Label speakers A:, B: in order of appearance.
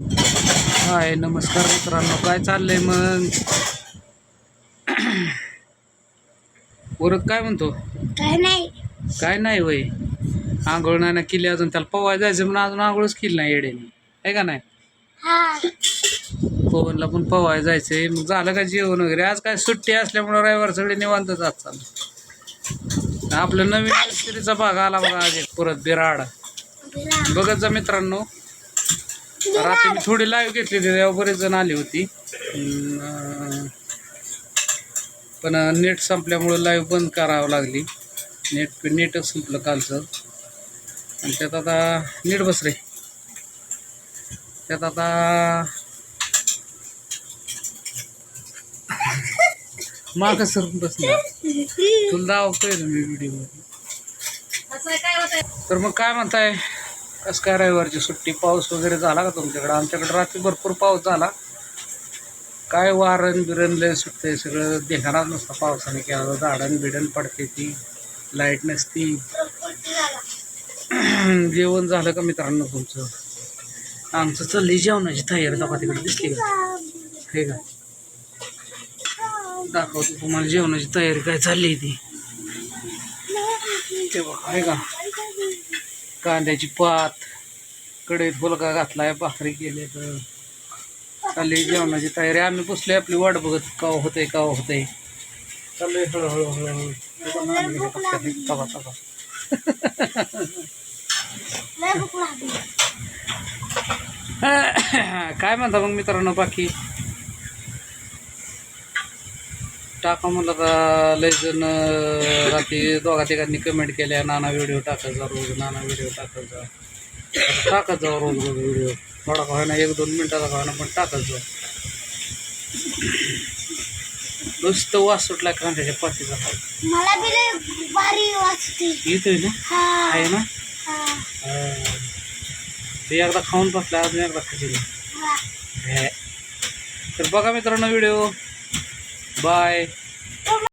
A: हाय नमस्कार मित्रांनो. काय चाललंय मग? वरत काय म्हणतो?
B: काय नाही.
A: काय नाही वय. आंघोळ नाही ना केली अजून. त्याला पवाय जायचं म्हणून अजून आंघोळच केली नाही येडेने आहे का नाही?
B: हा.
A: पवनला पण पवाय जायचंय. मग झालं का जेवण वगैरे? आज काय सुट्टी असल्यामुळं रविवार सगळे निवांत जात चाललं आपलं नवीन सिरीचा भाग आला बघा आज एक. परत बिराड.
B: बिरा-
A: बघत जा मित्रांनो. रात्री मी थोडी लाईव्ह घेतली होती तेव्हा बरेच जण आली होती. पण नेट संपल्यामुळं लाईव्ह बंद करावं लागली. नेट नेटच संपलं कालचं. आणि त्यात आता नीट बस रे. त्यात आता माग सर बसणार तुला दावतोय ना मी व्हिडिओ तर मग काय म्हणताय? कसं काय रविवारची सुट्टी? पाऊस वगैरे झाला का तुमच्याकडं? आमच्याकडं रात्री भरपूर पाऊस झाला. काय वारण बिरण लय सुटते सगळं. देखानाच नसतं पावसाने केला झाडण बिडण पडते ती. लाइट नसती. जेवण झालं का मित्रांनो तुमचं? आमचं चाललंय जेवणाची तयारी दाखवा तिकडे. दिसली का? हे का? दाखवतो तुम्हाला जेवणाची तयारी काय चालली ती. ते बघा आहे का? कांद्याची पात कढईत फुलका घातलाय भाकरी केले तर चालली जेवणाची तयारी. आम्ही बसलोय आपली वाट बघत. काव होतंय काव होतंय. चाललंय हळूहळू हळूहळू. तवा तवा. काय म्हणता मग मित्रांनो बाकी? टाका म्हणलं का लय जण रात्री दोघा तिघांनी कमेंट केल्या नाना व्हिडिओ टाकायचा रोज नाना व्हिडिओ टाकायचा आता टाकत जाऊ रोज रोज व्हिडिओ थोडा का होईना एक दोन मिनिटाचा का होईना पण टाकत जाऊ नुसतं वास सुटला कांद्याच्या पातीचा
B: मला बी लय भारी वाटते
A: येतोय ना?
B: हा.
A: आहे ना?
B: हा.
A: हा. ते एकदा खाऊन बसला अजून एकदा खातील
B: हा.
A: तर बघा मित्रांनो व्हिडिओ Bye.